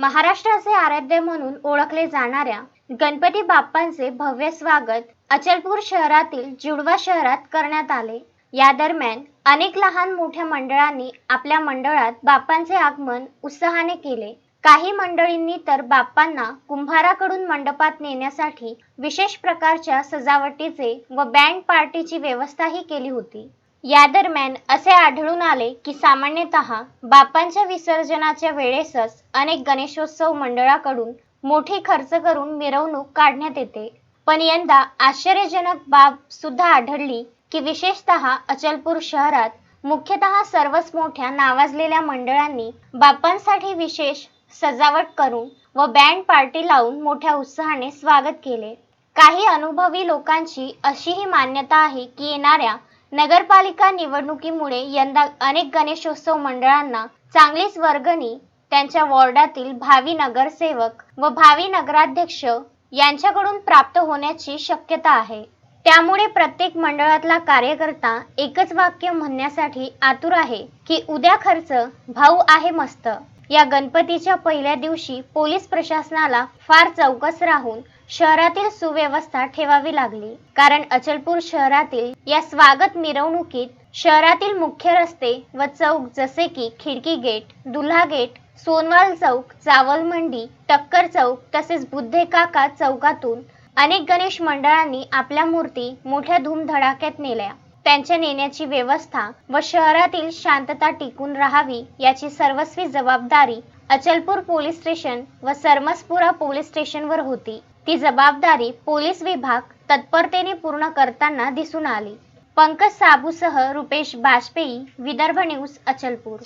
महाराष्ट्राचे आराध्य म्हणून ओळखले जाणाऱ्या गणपती बाप्पांचे भव्य स्वागत अचलपूर शहरातील जुडवा शहरात करण्यात आले. या दरम्यान अनेक लहान मोठ्या मंडळांनी आपल्या मंडळात बाप्पांचे आगमन उत्साहाने केले. काही मंडळींनी तर बाप्पांना कुंभाराकडून मंडपात नेण्यासाठी विशेष प्रकारच्या सजावटीचे व बँड पार्टीची व्यवस्थाही केली होती. या दरम्यान असे आढळून आले की सामान्यतः बाप्पांच्या विसर्जनाच्या वेळेसच अनेक गणेशोत्सव मंडळाकडून मोठी खर्च करून मिरवणूक काढण्यात येते. पण यंदा आश्चर्यजनक बाब सुद्धा आढळली की विशेषतः अचलपूर शहरात मुख्यतः सर्वच मोठ्या नावाजलेल्या मंडळांनी बाप्पांसाठी विशेष सजावट करून व बँड पार्टी लावून मोठ्या उत्साहाने स्वागत केले. काही अनुभवी लोकांची अशीही मान्यता आहे की येणाऱ्या नगरपालिका निवडणुकीमुळे यंदा अनेक गणेशोत्सव मंडळांना चांगलीच वर्गणी त्यांच्या वॉर्डातील भावी नगरसेवक व भावी नगराध्यक्ष यांच्याकडून प्राप्त होण्याची शक्यता आहे. त्यामुळे प्रत्येक मंडळातला कार्यकर्ता एकच वाक्य म्हणण्यासाठी आतुर आहे की उद्या खर्च भाऊ आहे मस्त. या गणपतीच्या पहिल्या दिवशी पोलीस प्रशासनाला फार चौकस राहून शहरातील सुव्यवस्था ठेवावी लागली. कारण अचलपूर शहरातील या स्वागत मिरवणुकीत शहरातील मुख्य रस्ते व चौक जसे की खिडकी गेट दुल्हा गेट सोनवाल चौक चावल मंडी टक्कर चौक तसेच बुद्धे काका चौकातून अनेक गणेश मंडळांनी आपल्या मूर्ती मोठ्या धूमधडाक्यात नेल्या. त्यांच्या नेण्याची व्यवस्था व शहरातील शांतता टिकून राहावी याची सर्वस्वी जबाबदारी अचलपूर पोलीस स्टेशन व सरमसपुरा पोलीस स्टेशनवर होती. ती जबाबदारी पोलीस विभाग तत्परतेने पूर्ण करताना दिसून आली. पंकज साबूसह रुपेश बाजपेयी विदर्भ न्यूज अचलपूर.